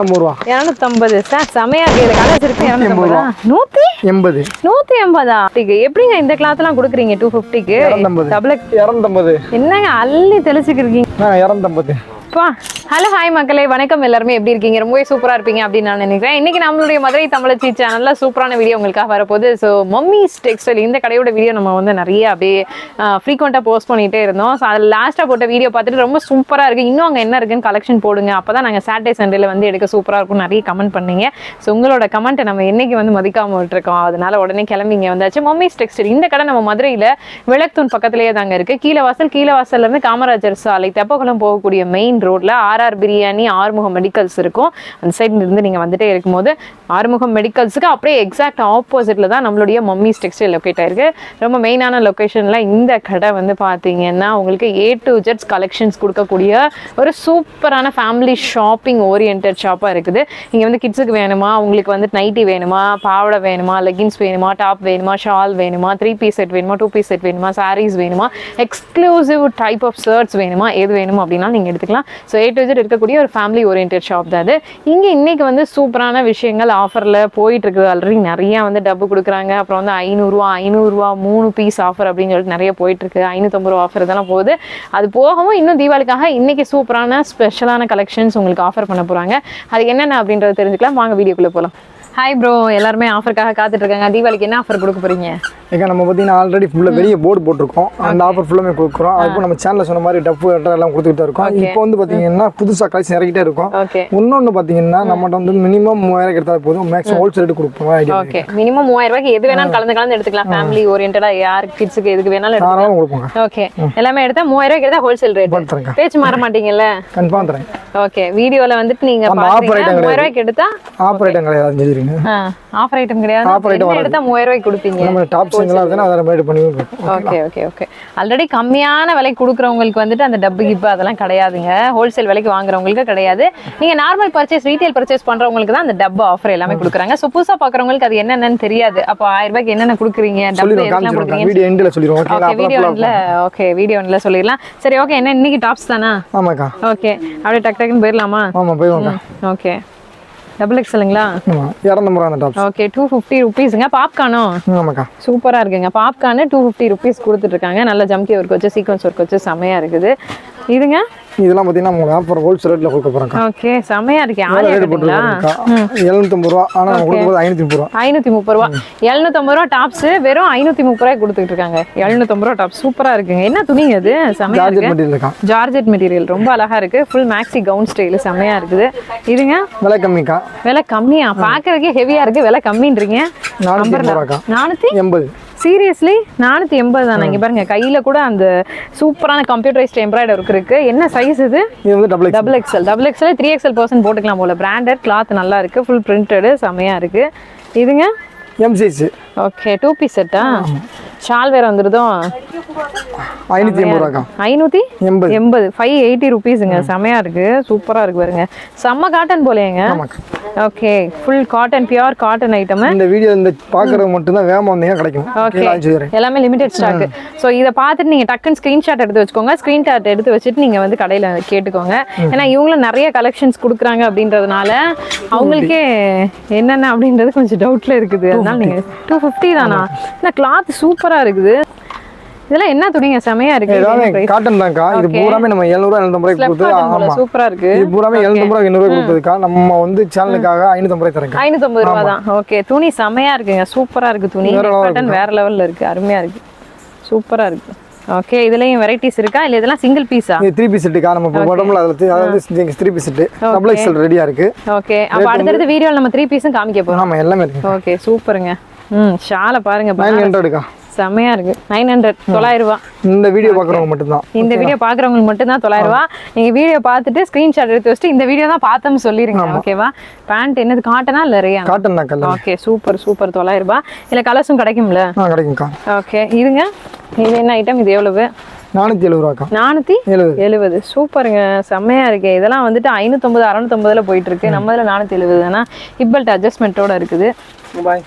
இரநூத்தம்பது சார் செமையா இருக்கு. கலர்ஸ் நூத்தி எண்பது. நூத்தி? எண்பதா. எப்படிங்க இந்த கிளாத் எல்லாம் கொடுக்குறீங்க? டூ ஃபிஃப்டிக்கு இரநூத்தம்பது. என்னங்க அள்ளி தெளிச்சுக்கிருக்கீங்க ஆ இரநூத்தம்பது. அப்பா ஹலோ ஹாய் மக்களே. வணக்கம் எல்லாருமே. எப்படி இருக்கீங்க? ரொம்பவே சூப்பராக இருப்பீங்க அப்படின்னு நான் நினைக்கிறேன். இன்னைக்கு நம்மளுடைய மதுரை தமிழச்சி சேனலில் சூப்பரான வீடியோ உங்களுக்காக வரப்போகுது. ஸோ மம்மிஸ் டெக்ஸ்டைல் இந்த கடையோட வீடியோ நம்ம வந்து நிறைய அப்படியே ஃப்ரீக்வெண்ட்டாக போஸ்ட் பண்ணிகிட்டே இருந்தோம். ஸோ அதில் லாஸ்ட்டாக போட்ட வீடியோ பார்த்துட்டு ரொம்ப சூப்பராக இருக்குது இன்னும் அங்கே என்ன இருக்குன்னு கலெக்ஷன் போடுங்க. அப்போ தான் நாங்கள் சாட்டர்டே சண்டேல வந்து எடுக்க சூப்பராக இருக்கும் நிறைய கமெண்ட் பண்ணீங்க. ஸோ உங்களோட கமெண்ட்டை நம்ம என்றைக்கு வந்து மதிக்காமல் விட்டுருக்கோம். அதனால உடனே கிளம்பிங்க வந்தாச்சு. மம்மிஸ் டெக்ஸ்டைல் இந்த கடை நம்ம மதுரையில் விளக்குத்தூண் பக்கத்துலேயே தாங்க இருக்குது கீழே வாசல் கீழே வாசல்லேருந்து காமராஜர் சாலை தெப்பகுளம் போகக்கூடிய மெயின் ரோட்டில் ஆர்ஆர் பிரியாணி ஆறுமுகம் மெடிக்கல்ஸ் இருக்கும். அந்த சைட்ல இருந்து நீங்கள் வந்துட்டே இருக்கும்போது ஆறுமுகம் மெடிக்கல்ஸுக்கு அப்படியே எக்ஸாக்ட் ஆப்போசிட்டில் தான் நம்மளுடைய மம்மிஸ் டெக்ஸ்டைல் லொக்கேட் ஆயிருக்கு. ரொம்ப மெயினான லொக்கேஷனில் இந்த கடை வந்து பார்த்தீங்கன்னா உங்களுக்கு ஏ டு ஜெட்ஸ் கலெக்ஷன்ஸ் கொடுக்கக்கூடிய ஒரு சூப்பரான ஃபேமிலி ஷாப்பிங் ஓரியன்ட் ஷாப்பாக இருக்குது. இங்கே வந்து கிட்ஸுக்கு வேணுமா? உங்களுக்கு வந்து நைட்டி வேணுமா? பாவடை வேணுமா? லெகின்ஸ் வேணுமா? டாப் வேணுமா? ஷால் வேணுமா? த்ரீ பீஸ் செட் வேணுமா? டூ பீஸ் செட் வேணுமா? சாரீஸ் வேணுமா? எக்ஸ்க்ளூசிவ் டைப் ஆஃப் ஷர்ட்ஸ் வேணுமா? எது வேணும் அப்படின்னா நீங்கள் எடுத்துக்கலாம். ஸோ ஏ டு ஜெட் இருக்கக்கூடிய ஒரு ஃபேமிலி ஓரியன்ட் ஷாப் தான் அது இங்கே இன்றைக்கி வந்து சூப்பரான விஷயங்கள் ஆஃபரில் போயிட்டுருக்கு ஆல்ரெடி நிறையா வந்து டப்பு கொடுக்குறாங்க. அப்புறம் வந்து ஐநூறுரூவா ஐநூறுரூவா மூணு பீஸ் ஆஃபர் அப்படின்னு சொல்லிட்டு நிறைய போயிட்டுருக்கு. ஐநூற்றம்பது ரூபா ஆஃபர் இதெல்லாம் போகுது. அது போகவும் இன்னும் தீபாவளிக்காக இன்றைக்கி சூப்பரான ஸ்பெஷலான கலெக்ஷன்ஸ் உங்களுக்கு ஆஃபர் பண்ண போகிறாங்க அது என்னென்ன அப்படின்றத தெரிஞ்சுக்கலாம். வாங்க வீடியோக்குள்ளே போகலாம் ஹாய் ப்ரோ எல்லாருமே ஆஃபருக்காக காத்துட்டு இருக்காங்க தீபாவளிக்கு என்ன ஆஃபர் கொடுக்க போறீங்க? ஏங்க நம்ம பார்த்தீங்கன்னா ஆல்ரெடி ஃபுல்லாக வெளியே போர்டு போட்டிருக்கோம். அந்த ஆஃபர் ஃபுல்லாமே கொடுக்குறோம். அதுக்கு நம்ம சேனலில் சொன்ன மாதிரி டப்பு கட்டர் எல்லாம் கொடுத்துக்கிட்டே இருக்கோம். இப்போ வந்து பார்த்தீங்கன்னா புதுசாக கலெக்ஷன் இறக்கிட்டே இருக்கும். இன்னொன்று பார்த்தீங்கன்னா நம்மகிட்ட வந்து மினிமம் மூவாயிரம் எடுத்தால் போதும். மேக்ஸிமம் ஹோல்சேல் ரேட் கொடுப்போம். ஓகே மினிமம் மூவாயிரம் ரூபாய்க்கு எது வேணாலும் கலந்து கலந்து எடுத்துக்கலாம். ஃபேமிலி ஓரியன்டா யார் கிட்ஸுக்கு எதுக்கு வேணாலும் எடுத்துக்கலாம். கொடுப்போங்க. ஓகே எல்லாமே எடுத்தா மூவாயிரம் ரூபாய்க்கு எடுத்தா ஹோல்சேல் ரேட் தரேங்க. பேச்சு மாற மாட்டீங்கல்ல? கன்ஃபார்ம் தரேன். ஓகே வீடியோல வந்துட்டு நீங்க அந்த offer பாக்குறீங்க. item மூவாயிரம் ரூபாய்க்கு எடுத்தா ஆஃபர் ஐட்டம் கிடையாது. சொல்லிடுங்க ஆஃபர் ஐட்டம் கிடையாது. Item என்ன எடுத்தா மூவாயிரம் ரூபாய்க்கு கொடுப்பீங்க? நம்ம டாப் சிங்கெல்லாம் இருக்குன்னா அதை ரேட் பண்ணி ஓகே ஓகே ஓகே ஆல்ரெடி கம்மியான விலைக்கு கொடுக்குறவங்களுக்கு வந்துட்டு அந்த டப்பு கிப்பு அதெல்லாம் கிடையாதுங்க. ஹோல்சேல் விலைக்கு வாங்குறவங்களுக்கு கிடையாது. நீங்க நார்மல் பர்ச்சேஸ் ரீட்டைல் பர்ச்சேஸ் பண்றவங்களுக்கு தான் அந்த டப்பு ஆஃபர் எல்லாமே கொடுக்குறாங்க. ஸோ புதுசா பாக்குறவங்களுக்கு அது என்னென்னு தெரியாது. அப்போ ஆயிரம் ரூபாய்க்கு என்னென்ன கொடுக்குறீங்க? டப்பு காமிச்சிருவோம் கொடுக்குறீங்க வீடியோ எண்டில் ஓகேங்களா ஓகே வீடியோ ஒன்ல ஓகே வீடியோ ஒன்ல சொல்லிடலாம். சரி ஓகே என்ன இன்னைக்கு டாப்ஸ் தானா? ஆமாக்கா. ஓகே அப்படியே டக் டக்குன்னு போயிடலாமா? ஆமாம் போய்வாங்க ஓகே டபுள் எக்ஸலுங்களா ரூபா அந்த டாப்ஸ் ஓகே டூ ஃபிஃப்டி ருபீஸுங்க பாப்கார்னோ ஆமாக்கா. சூப்பரா இருக்குங்க. பாப்கார்னு டூ ஃபிஃப்டி ருபீஸ் கொடுத்துட்டு இருக்காங்க. நல்ல ஜம்கி ஒர்க் வச்சு சீக்வன்ஸ் ஒர்க் வச்சு செமையா இருக்குது. இதுங்க இதெல்லாம் பார்த்தீங்கன்னா உங்களுக்கு ஆஃபர் ஹோல்சேல் ரேட்டில் கொடுக்க போகிறேங்க்கா ஓகே செமையா இருக்கு. ஆலியா ரேட் போட்டுருக்கோம்க்கா. எழுநூத்தம்பது ரூபா. ஆனால் நம்ம கொடுக்கும்போது ஐநூற்றி முப்பது ரூபா. ஐநூத்தி முப்பது ரூபா. எழுநூத்தம்பது ரூபா டாப்ஸ் வெறும் ஐநூத்தி முப்பது ரூபாய் கொடுத்துட்டு இருக்காங்க. எழுநூத்தம்பது ரூபா டாப் சூப்பரா இருக்குங்க. என்ன துணிங்க அது? செமையா ஜார்ஜெட் இருக்கு. மெட்டீரியல் ஜார்ஜெட் மெட்டீரியல் ரொம்ப அழகா இருக்கு. ஃபுல் மேக்ஸி கவுன் ஸ்டைல் செமையா இருக்குது. இதுங்க? விலை கம்மிக்கா? விலை கம்மியா? பாக்குறதுக்கே ஹெவியா இருக்கு. விலை கம்மின்றீங்க. நானூற்றி எண்பது. சீரியஸ்லி நானூத்தி எண்பது தானே. இங்க பாருங்க கையில கூட அந்த சூப்பரான கம்ப்யூட்டரைஸ்ட் எம்ப்ராய்டர் ஒர்க் இருக்கு என்ன சைஸ் இது? Double double XL double XL three XL percent போட்டுக்கலாம் போல. பிராண்டட் கிளாத் நல்லா இருக்கு. ஃபுல் பிரிண்டடு செமையா இருக்கு. இதுங்க? M size okay two piece செட்டா ஷால் வேற வந்துருதோ? ஐநூற்றி எண்பது ரூபாக்கா ஐநூத்தி எண்பது. எண்பது. ஃபைவ் எயிட்டி ருபீஸுங்க செமையா இருக்கு. சூப்பரா இருக்கு பாருங்க. செம்ம cotton போலேங்க okay full cotton pure cotton item இந்த வீடியோ இந்த பார்க்குறது மட்டும்தான் வேகமாக வந்தீங்கன்னா கிடைக்கும். ஓகே எல்லாமே லிமிடெட் ஸ்டாக் ஸோ இதை பார்த்துட்டு நீங்க டக்குன்னு ஸ்கிரீன்ஷாட் எடுத்து வச்சுக்கோங்க. ஸ்கிரீன்ஷாட் எடுத்து வச்சுட்டு நீங்க வந்து கடையில கேட்டுக்கோங்க. ஏன்னா இவங்களும் நிறைய கலெக்ஷன்ஸ் கொடுக்குறாங்க அப்படின்றதுனால அவங்களுக்கே என்னென்ன அப்படின்றது கொஞ்சம் டவுட்ல இருக்குது. அதனால நீங்க டூ ஃபிஃப்டி தானா? இந்த கிளாத் சூப்பரா இருக்குது. இதெல்லாம் என்ன துணிங்க? செமையா இருக்கு. காட்டன் தான்க்கா. இது பூராமே நம்ம எழுநூறுவா எழுநூத்தம்பது ரூபாய்க்கு கொடுத்து ஆமாம் சூப்பரா இருக்கு. இது பூராமே எழுநூத்தம்பது ரூபா எண்ணூறு கொடுத்ததுக்கா? நம்ம வந்து சேனலுக்காக ஐநூத்தம்பது ரூபாய் தரேங்க ஐநூத்தம்பது ரூபா தான். ஓகே துணி செமையா இருக்குங்க. சூப்பரா இருக்கு துணி. காட்டன் வேற லெவல்ல இருக்கு. அருமையா இருக்கு. சூப்பரா இருக்கு. ஓகே இதுலயும் வெரைட்டிஸ் இருக்கா? இல்ல இதெல்லாம் சிங்கிள் பீஸா இது த்ரீ பீஸ் செட்டுக்கா? நம்ம உடம்புல அதில் அதாவது three piece set. Double XL ரெடியாக இருக்கு. ஓகே அப்ப அடுத்தடுத்த வீடியோல நம்ம த்ரீ பீஸும் காமிக்க போறோம். ஆமாம் எல்லாமே இருக்கு ஓகே சூப்பருங்க ம் ஷாலை பாருங்க. பா- நைன் ஹண்ட்ரடுக்கா செமையா இருக்கு. நைன் ஹண்ட்ரட் தொள்ளாயிரம் ரூபாய் இந்த வீடியோ பார்க்குறவங்க மட்டும்தான். இந்த வீடியோ பாக்குறவங்களுக்கு மட்டும் தான் தொள்ளாயிரம் ரூபாய் நீங்க வீடியோ பார்த்துட்டு ஸ்கிரீன்ஷாட் எடுத்து வச்சுட்டு இந்த வீடியோ தான் பார்த்தோம்னு சொல்லிருங்க ஓகேவா பேண்ட் என்னது காட்டனா இல்ல ரியா காட்டன் தான் ஓகே சூப்பர் சூப்பர் தொள்ளாயிரம் ரூபாய் இல்ல கலர்ஸும் கிடைக்கும்ல? கிடைக்கும்க்கா. ஓகே இருங்க. இது என்ன ஐட்டம் இது எவ்வளவு? நானூற்றி எழுபது ரூபாக்கா. நானூத்தி எழுபது சூப்பருங்க செம்மையா இருக்கு. இதெல்லாம் வந்துட்டு ஐநூத்தொம்பது அறநூத்தொம்பதுல போயிட்டு இருக்கு. நம்ம இதுல நானூத்தி எழுபது தானே? ஹிப்பல்ட் அட்ஜஸ்ட்மெண்ட்டோட இருக்குது. பாய்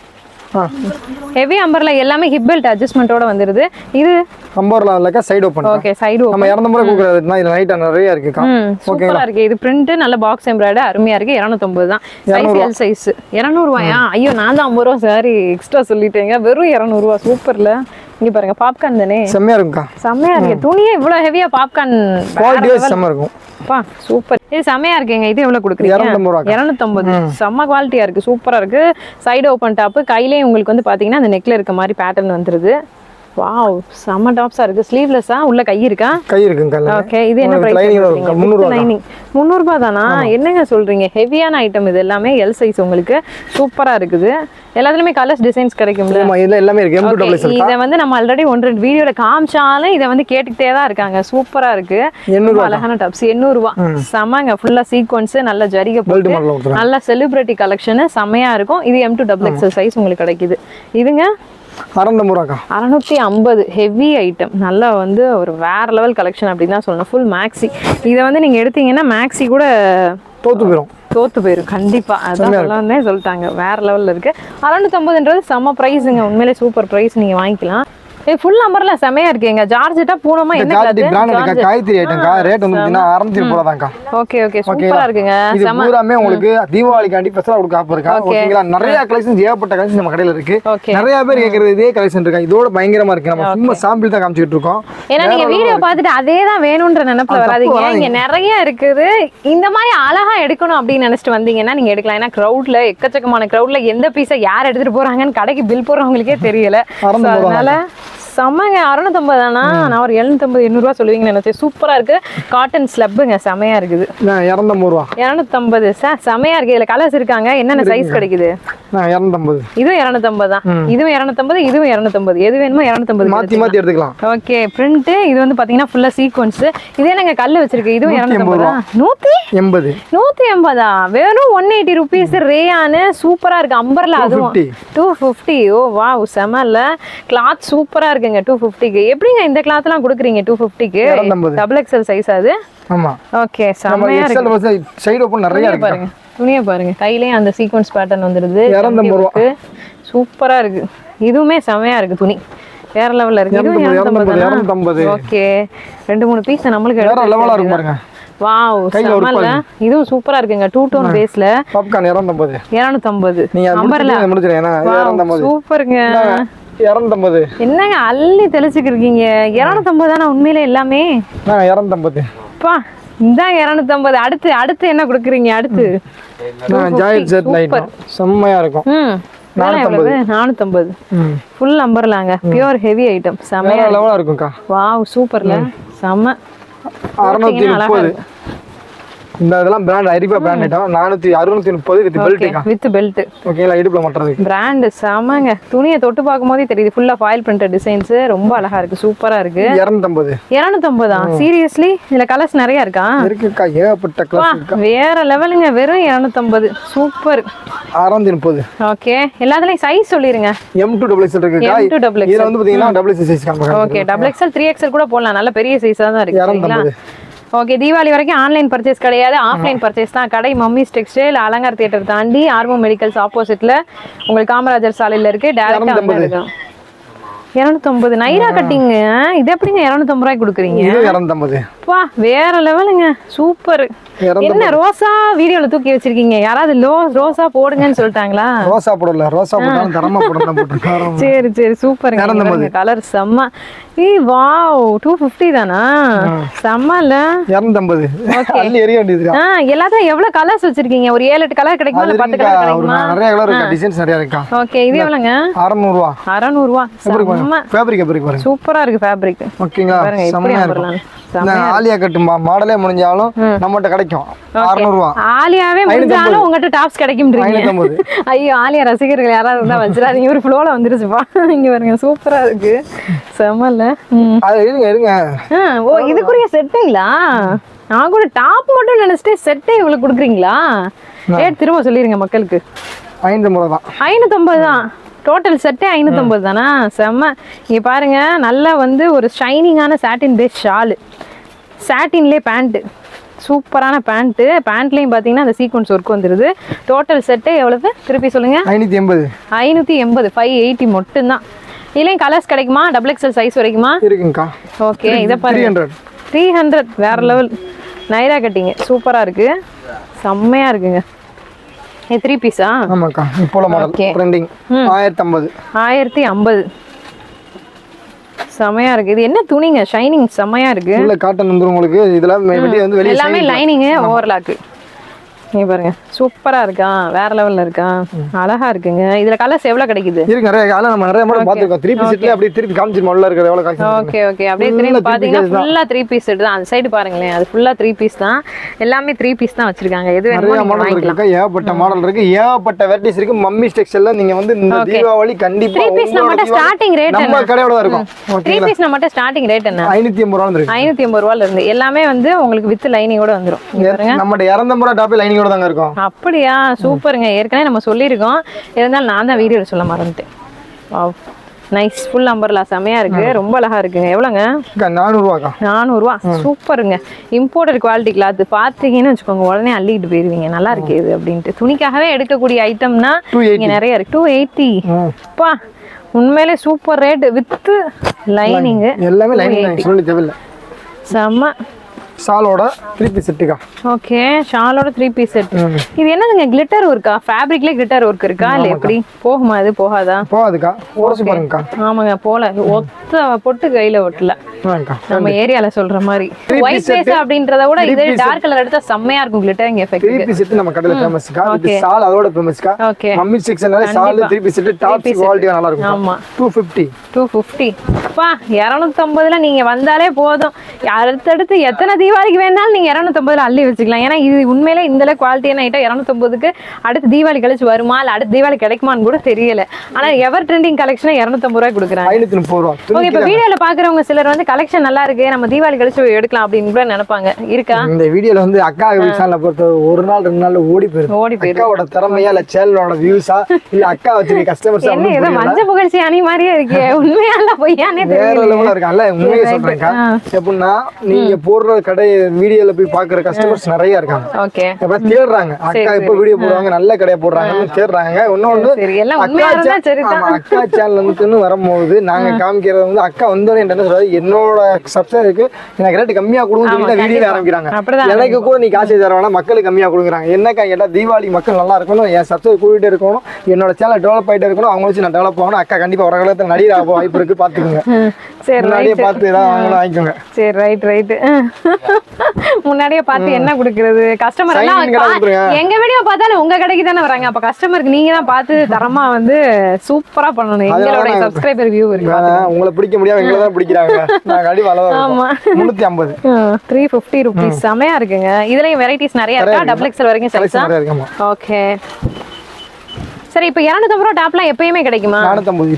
ஹெவி அம்பர்ல எல்லாமே ஹிப் பெல்ட் அட்ஜஸ்ட்மெண்ட்டோட வந்துருது. இது கம்போரில் இல்லைக்கா சைடு ஓப்பன் ஓகே சைடு நம்ம இறந்த முறை கொடுக்குறதுனா இதில் நைட்டாக நிறைய இருக்குக்கா ம் சூப்பரா இருக்கு. இது பிரிண்ட் நல்ல பாக்ஸ் எம்ப்ராய்டர் அருமையா இருக்கு. 250 தான். சைஸ் எல் சைஸ் இரநூறுவாயா ஐயோ நான் தான் ஐம்பது ரூபா சாரி எக்ஸ்ட்ரா சொல்லிட்டேங்க. வெறும் இரநூறுவா சூப்பர்ல இங்க பாருங்க பாப்கார்ன் தானே? செம்மையாக இருக்கும்க்கா. செம்மையா இருக்கு. துணியே இவ்வளவு ஹெவியா பாப்கார்ன் குவாலிட்டி வைஸ் செம்ம இருக்கும். பா சூப்பர் இது செம்மையா இருக்குங்க. இது எவ்வளவு கொடுக்குறீங்க? 250 ரூபாக்கா. இரநூத்தம்பது. செம்ம குவாலிட்டியா இருக்கு. சூப்பரா இருக்கு. சைடு ஓப்பன் டாப் கையிலேயே உங்களுக்கு வந்து பாத்தீங்கன்னா அந்த நெக்ல இருக்க மாதிரி பேட்டர்ன் வந்துருது. வாவ் செம்ம டாப்ஸா இருக்கு. ஸ்லீவ்லெஸ்ஸா உள்ள கை இருக்கா? கை இருக்குங்க ஓகே இது என்ன பிரைஸ். லைனிங் முந்நூறுபா தானா? என்னங்க சொல்றீங்க? ஹெவியான ஐட்டம் இது எல்லாமே எல் சைஸ் உங்களுக்கு. சூப்பரா இருக்குது. எல்லாத்துலயுமே கலர்ஸ் டிசைன்ஸ் கிடைக்கும்ல? இதில் எல்லாமே இருக்கு. இதை வந்து நம்ம ஆல்ரெடி ஒன்று ரெண்டு வீடியோல காமிச்சாலும் இதை வந்து கேட்டுக்கிட்டே தான் இருக்காங்க. சூப்பரா இருக்கு. அழகான டாப்ஸ் எண்ணூறு ரூபா செமங்க. ஃபுல்லா சீக்வன்ஸ் நல்ல ஜரிகை போட்டு நல்ல செலிபிரிட்டி கலெக்ஷன் செமையா இருக்கும். இது M two double XL size உங்களுக்கு கிடைக்குது. இதுங்க அறநூறு ரூபாக்கா அறநூற்றி ஐம்பது ஹெவி ஐட்டம் நல்லா வந்து ஒரு வேற லெவல் கலெக்ஷன் அப்படின்னு தான் சொல்லணும். ஃபுல் மேக்ஸி இதை வந்து நீங்க எடுத்தீங்கன்னா மேக்ஸி கூட தோத்து போயிடும் தோத்து போயிரும். கண்டிப்பா. அதான் சொல்லிட்டாங்க. வேற லெவல்ல இருக்கு. அறநூத்தம்பதுன்றது செம்ம ப்ரைஸுங்க உண்மையிலே சூப்பர் ப்ரைஸ் நீங்க வாங்கிக்கலாம். ஏ ஃபுல் நம்பர்ல செமையா இருக்கேங்க. ஜார்ஜெட்டா பூனமா? என்ன கிளாத் பிராண்ட் இருக்கா காய்கறி ஐட்டம்க்கா ரேட் வந்து அறநூத்தி முப்பது தான்க்கா ஓகே ஓகே சூப்பரா இருக்குங்க. இது பூராமே உங்களுக்கு தீபாவளிக்காண்டி ஸ்பெஷலா கொடுக்க ஆஃபர் இருக்கா? ஓகேங்களா நிறைய கலெக்ஷன் ஏகப்பட்ட கலெக்ஷன் நம்ம கடையில இருக்கு. நிறைய பேர் கேக்குறது இதே கலெக்ஷன் இருக்கா? இதோட பயங்கரமா இருக்கு. நம்ம சும்மா சாம்பிள் தான் காமிச்சிட்டு இருக்கோம். ஏன்னா நீங்க வீடியோ பார்த்துட்டு அதே தான் வேணும்ன்ற நினைப்புல வராதீங்க. இங்க நிறைய இருக்குது. இந்த மாதிரி அழகா எடுக்கணும் அப்படின்னு நினைச்சிட்டு வந்தீங்கன்னா நீங்க எடுக்கலாம். ஏன்னா கிரௌட்ல எக்கச்சக்கமான கிரௌட்ல எந்த பீஸை யார் எடுத்துட்டு போறாங்கன்னு கடைக்கு பில் போடுறவங்களுக்கே தெரியல. அதனால செம்மங்க அறுநூத்தம்பது தானா? நான் ஒரு எழுநூத்தம்பது எண்ணூறுவா சொல்லுவீங்கன்னு நினைச்சேன். சூப்பரா இருக்கு. காட்டன் ஸ்லப்புங்க செமையா இருக்குது. இரநூத்தம்பது ரூபா. இரநூத்தம்பது. சார் செமையா இருக்கு. இதுல கலர்ஸ் இருக்காங்க. என்னென்ன சைஸ் கிடைக்குது? இரநூத்தம்பது. இதுவும் இரநூத்தம்பது தான். இதுவும் இரநூத்தம்பது இதுவும் இரநூத்தம்பது. எது வேணுமோ இரநூத்தம்பது எடுத்துக்கலாம். ஓகே பிரிண்ட் இது வந்து பாத்தீங்கன்னா ஃபுல்லா சீக்வன்ஸ் இதே நாங்க கல்லு வச்சிருக்கு? இதுவும் இரநூத்தம்பது? நூத்தி? எண்பது. வெறும் ஒன் எயிட்டி ருபீஸ் ரேயானு சூப்பரா இருக்கு. அம்பர்ல அதுவும். 250. டூ ஃபிஃப்டி ஓ வா செம இல்ல கிளாத் சூப்பரா இருக்குங்க டூ ஃபிஃப்டிக்கு எப்படிங்க இந்த கிளாத் எல்லாம் கொடுக்குறீங்க டூ ஃபிஃப்டிக்கு 250. டபுள் எக்ஸல் சைஸ் அது? ஆமா. ஓகே செமையா இருக்கு. சைடு ஓப்பன் நிறைய இருக்கு. பாருங்க துணியை பாருங்க. கையிலேயே அந்த சீக்வன்ஸ் பேட்டர்ன் வந்துடுது இரநூத்தம்பது ரூபா. சூப்பரா இருக்கு. இதுவுமே செமையா இருக்கு துணி. வேற லெவல்ல இருக்கு. இதுவும் இரநூத்தம்பது ஓகே. ரெண்டு மூணு பீஸ் நம்மளுக்கு வேற லெவலா இருக்கு பாருங்க. வாவ் செம்மல்ல. இதுவும் சூப்பரா இருக்குங்க. டூ டோன் பேஸ்ல பாப்கார்ன் இரநூத்தம்பது இரநூத்தம்பது. நீங்க சூப்பருங்க. இரநூத்தம்பது என்னங்க அள்ளி தெளிச்சுக்கு இருக்கீங்க? இரநூத்தம்பது தானே உண்மையில எல்லாமே? இரநூத்தம்பது பா இந்தாங்க இரநூத்தம்பது. அடுத்து அடுத்து என்ன கொடுக்குறீங்க? அடுத்து. ஜாயல் லைட் செம்மையா இருக்கும். நானூத்தம்பது. ஃபுல் நம்பர்லாங்க பியூர் ஹெவி ஐட்டம் செமையா வேற லெவலா இருக்கும்க்கா. வாவ் சூப்பர்ல அறுநூத்தி முப்பது. இந்த இதெல்லாம் பிராண்ட் அரிப்பா பிராண்ட் ஐட்டம் நானூத்தி அறுநூத்தி முப்பது வித் பெல்ட்டுக்கா வித் பெல்ட் ஓகேங்களா இடுப்புல மாட்டுறதுக்கு பிராண்ட் செமங்க துணியை தொட்டு பார்க்கும் போதே தெரியுது ஃபுல்லா ஃபாயில் பிரிண்டட் டிசைன்ஸ் ரொம்ப அழகா இருக்கு. சூப்பரா இருக்கு. இரநூத்தம்பது. இரநூத்தம்பதா? சீரியஸ்லி இதுல கலர்ஸ் நிறைய இருக்கா? இருக்குக்கா. ஏகப்பட்ட கிளாஸ் வேற லெவலுங்க வெறும் இரநூத்தம்பது. சூப்பர் அறுநூத்தி முப்பது. ஓகே எல்லாத்துலயும் சைஸ் சொல்லிருங்க. எம் டூ டபுள் எக்ஸ் இருக்குக்கா? M2 double இதுல வந்து பாத்தீங்கன்னா double X size okay double XL three XL கூட போடலாம். நல்ல பெரிய சைஸா தான் இருக்கு. ஓகே தீபாவளி வரைக்கும் ஆன்லைன் பர்ச்சேஸ் கிடையாது. ஆஃப்லைன் பர்ச்சேஸ் தான். கடை மம்மிஸ் டெக்ஸ்டைல் அலங்கார் தியேட்டர் தாண்டி ஆர்வம் மெடிக்கல்ஸ் ஆப்போசிட்ல உங்களுக்கு காமராஜர் சாலையில இருக்கு. டேரக்டா இருக்கும் இரநூத்தொம்பது நைரா கட்டிங்க இது எப்படிங்க இரநூத்தொம்பது ரூபாய்க்கு கொடுக்குறீங்க? இரநூத்தம்பது வா வேற லெவலுங்க. சூப்பர். என்ன ரோசா வீடியோல தூக்கி வச்சிருக்கீங்க? யாராவது லோ ரோசா போடுங்கன்னு சொல்லிட்டாங்களா? ரோசா போடல ரோசா போட்டாலும் தரமா போடணும் போட்டுருக்காரு சரி சரி சூப்பருங்க. கலர் செம்ம. ஏய் வாவ் டூ ஃபிஃப்டி தானா? செம்ம இல்ல இரநூத்தம்பது அள்ளி எரிய வேண்டியது ஆ எல்லாத்தையும் எவ்வளவு கலர்ஸ் வச்சிருக்கீங்க? ஒரு ஏழு எட்டு கலர் கிடைக்குமா? இல்ல பத்து கலர் ஒரு கிடைக்குமா? நிறைய கலர் இருக்கா டிசைன்ஸ் நிறைய இருக்கா? ஓகே இது எவ்வளவுங்க? அறநூறுவா. அறநூறுவா. செம்ம. ஃபேப்ரிக் எப்படி பாருங்க? சூப்பரா இருக்கு ஃபேப்ரிக் ஓகேங்களா? செம்மையா இந்த ஆலியா கட்டு மாடலே முடிஞ்சாலும் நம்மகிட்ட கிடைக்கும். அறநூறுவா. ஆலியாவே முடிஞ்சாலும் உங்ககிட்ட டாப்ஸ் ஐநூத்தம்பது. ஐயோ ஆலியா ரசிகர்கள் யாராவது இருந்தா வச்சிடாதீங்க. ஒரு ஃப்ளோல வந்துருச்சுப்பா. இங்க பாருங்க சூப்பரா இருக்கு. செம்மல்ல ம். அது இருங்க இருங்க. ஓ இதுக்குரிய செட்டுங்களா நான் கூட டாப் மட்டும் நினைச்சிட்டு செட்டே இவ்வளவு கொடுக்குறீங்களா? ரேட் திரும்ப சொல்லிருங்க மக்களுக்கு. ஐநூத்தம்பது தான். ஐநூத்தம்பது தான். டோட்டல் செட்டே ஐநூத்தம்பது தானா? செம்ம. இங்க பாருங்க நல்லா வந்து ஒரு ஷைனிங்கான சாட்டின் பேஸ் ஷாலு சாட்டின்லே பேண்ட்டு சூப்பரான பேண்ட்டு பேண்ட்லேயும் பார்த்தீங்கன்னா அந்த சீக்வன்ஸ் ஒர்க் வந்துருது. டோட்டல் செட்டு எவ்வளவு? திருப்பி சொல்லுங்க. ஐநூற்றி எண்பது. ஐநூற்றி எண்பது. ஃபைவ் எயிட்டி மட்டும்தான். இதுலேயும் கலர்ஸ் கிடைக்குமா? டபுள் எக்ஸல் சைஸ் வரைக்குமா இருக்குங்கக்கா ஓகே இதை பாருங்க. ஹண்ட்ரட் த்ரீ ஹண்ட்ரட் வேற லெவல் நைரா கட்டிங்க. சூப்பராக இருக்கு. செம்மையாக இருக்குங்க. இது த்ரீ பீஸா ஆமாக்கா இப்போல மாடல். ட்ரெண்டிங் ஆயிரத்தி ஐம்பது ஆயிரத்தி ஐம்பது. செம்மையாக இருக்கு. இது என்ன துணிங்க? ஷைனிங் செம்மையாக இருக்கு. உள்ள காட்டன் வந்துடும் உங்களுக்கு. இதில் வெளியே வந்து வெளியே எல்லாமே லைனிங்கு ஓவர்லாக்கு நீ பாருங்க. சூப்பரா இருக்கா? வேற லெவல்ல இருக்கா? அழகா இருக்குங்க. இதுல கலர்ஸ் எவ்வளவு கிடைக்குது? இருக்கு நிறைய காலம் நம்ம நிறைய மாடல் பார்த்துருக்கோம். த்ரீ பீஸ் அப்படியே திருப்பி காமிச்சிருமா? உள்ள இருக்கிறது எவ்வளோ காசு ஓகே ஓகே அப்படியே திரும்பி three பாத்தீங்கன்னா pieces தான். ஃபுல்லா த்ரீ பீஸ் தான். அந்த சைடு பாருங்களேன். அது ஃபுல்லா த்ரீ பீஸ் தான். எல்லாமே த்ரீ பீஸ் தான் வச்சிருக்காங்க. எது நிறைய மாடல் இருக்கு. ஏகப்பட்ட மாடல் இருக்கு. ஏகப்பட்ட வெரைட்டிஸ் இருக்கு. மம்மி ஸ்டெக்ஸ்ல நீங்க வந்து இந்த. தீபாவளி கண்டிப்பா three piece Deepavali starting rate நம்ம கடையோட தான் இருக்கும். த்ரீ பீஸ் நம்மகிட்ட ஸ்டார்டிங் ரேட் என்ன? ஐநூத்தி எண்பது ரூபா இருக்கு ஐநூத்தி எண்பது ரூபால இருந்து. எல்லாமே வந்து உங்களுக்கு வித் லைனிங்கோட வந்துரும். இங்க பாருங்க. நம்மகிட்ட இரநூத்தம்பது ரூபா லைனிங்கோட தாங்க இருக்கும். அப்படியா? சூப்பருங்க. ஏற்கனவே நம்ம சொல்லியிருக்கோம். இருந்தாலும் நான் தான் வீடியோவில் சொல்ல மறந்துட்டேன். நைஸ் ஃபுல் நம்பர்லா செமையா இருக்கு. ரொம்ப அழகா இருக்குங்க. எவ்வளோங்க? நானூறுவாக்கா. நானூறுரூவா சூப்பருங்க. இம்போர்ட்டட் குவாலிட்டி கிளாத் பார்த்தீங்கன்னு வச்சுக்கோங்க. உடனே அள்ளிட்டு போயிருவீங்க. நல்லா இருக்கு இது அப்படின்ட்டு. துணிக்காகவே எடுக்கக்கூடிய ஐட்டம்னா 280. இங்க நிறைய இருக்கு. Two eighty. பா உண்மையிலே சூப்பர் ரேட் வித் லைனிங்கு எல்லாமே லைனிங் செம்ம. சாலோட த்ரீ பீஸ் செட்டுக்கா? ஓகே ஷாலோட த்ரீ பீஸ் செட். இது என்னதுங்க கிளிட்டர் ஒர்க்கா ஃபேப்ரிக்லேயே கிளிட்டர் ஒர்க் இருக்கா? இல்லை எப்படி? போகுமா இது? போகாதா? போகாதுக்கா. உரசி பாருங்கக்கா. ஆமாங்க போல. ஒத்த பொட்டு கையில ஒட்டல. நம்ம ஏரியால சொல்ற மாதிரி. ஒயிட். ஃபேஸ் அப்படின்றத விட இது டார்க் கலர் எடுத்தா செம்மையா இருக்கும் glittering three effect piece set நம்ம கடையில் ஃபேமஸ்க்கா இது. சால் அதோட ஃபேமஸ்க்கா ஓகே. மம்மி செக்ஷனால சால் த்ரீ பீஸ் செட்டு டாப். குவாலிட்டியாக நல்லா இருக்கும் ஆமா. டூ ஃபிஃப்டி டூ ஃபிஃப்டி பா இரநூத்தம்பதுல நீங்க வந்தாலே போதும். அடுத்தடுத்து எத்தனை தீபாவளிக்கு வேணாலும் நீங்க இரநூத்தம்பதுல அள்ளி வச்சுக்கலாம். ஏன்னா இது உண்மையிலே இந்த குவாலிட்டியான ஐட்டம் இரநூத்தம்பதுக்கு அடுத்து தீபாவளி கழிச்சு வருமா? இல்ல அடுத்த தீபாவளி கிடைக்குமான்னு கூட தெரியல. ஆனா எவர் ட்ரெண்டிங் கலெக்ஷனை இரநூத்தம்பது ரூபாய் கொடுக்குறாங்க. ஓகே இப்போ வீடியோல பாக்குறவங்க சிலர் வந்து கலெக்ஷன் நல்லா இருக்கு நம்ம தீபாவளி கழிச்சு எடுக்கலாம் அப்படின்னு கூட நினைப்பாங்க. இருக்கா? இந்த வீடியோல வந்து அக்கா விஷால பொறுத்த ஒரு நாள் ரெண்டு நாள் ஓடி போயிருது ஓடி போயிரு அக்காவோட திறமையா இல்ல சேனலோட வியூஸா இல்ல அக்கா வச்சிருக்க கஸ்டமர்ஸ் என்ன ஏதோ மஞ்ச புகழ்ச்சி அணி மாதிரியே இருக்கே. உண்மையால பொய்யானே தெரியல இருக்கான்ல உண்மையை right. சொல்றேன்க்கா ஆ. எப்படின்னா நீங்க போடுற கடை வீடியோல போய் பாக்குற கஸ்டமர்ஸ் நிறைய இருக்காங்க. ஓகே. எப்ப தேடுறாங்க. அக்கா எப்ப வீடியோ போடுவாங்க நல்ல கடையை போடுறாங்கன்னு தேடுறாங்க. இன்னொன்னு அக்கா சேனல் வந்துன்னு வரும்போது நாங்க காமிக்கிறது வந்து அக்கா என்ன சொல்றாரு என்னோட சப்ஸ்கிரைபருக்கு எனக்கு ரேட் கம்மியா கொடுங்கன்னு சொல்லி தான் வீடியோ ஆரம்பிக்கிறாங்க. எனக்கு கூட நீ காசு தர வேணாம் மக்களுக்கு கம்மியா கொடுக்குறாங்க என்னக்கா கேட்டா தீபாவளி மக்கள் நல்லா இருக்கணும் என் சப்ஸ்கிரைப் கூட்டிட்டு இருக்கணும் என்னோட சேனல் டெவலப் ஆயிட்டே இருக்கணும் அவங்க வச்சு நான் டெவலப் ஆகணும் அக்கா கண்டிப்பா வர காலத்துல நடிகர் ஆக வாய்ப்பு இருக்கு பாத்துக்கோங்க. சரி முன்னாடியே பார்த்து ஏதாவது வாங்கணும் வாங்கிக்கோங்க. சரி ரைட் ரைட் முன்னாடியே பார்த்து என்ன கொடுக்கறது? கஸ்டமர் எல்லாம். எங்க வீடியோ பார்த்தாலும் உங்க கடைக்கு தானே வராங்க. அப்ப கஸ்டமருக்கு நீங்க தான் பார்த்து தரமா வந்து சூப்பரா பண்ணணும். எங்களோட சப்ஸ்கிரைபர் வியூ இருக்கு உங்களை பிடிக்க எங்களை தான் பிடிக்கிறாங்க. ஆமா. ருபீஸ் செமையா இருக்குங்க. இதுலயும் வெரைட்டிஸ் நிறைய இருக்கா? டபுள் எக்ஸல் வரைக்கும் சைஸா ஓகே சரி இப்போ இரநூத்தம்பது ரூபா டாப்லாம் எப்பயுமே கிடைக்குமா?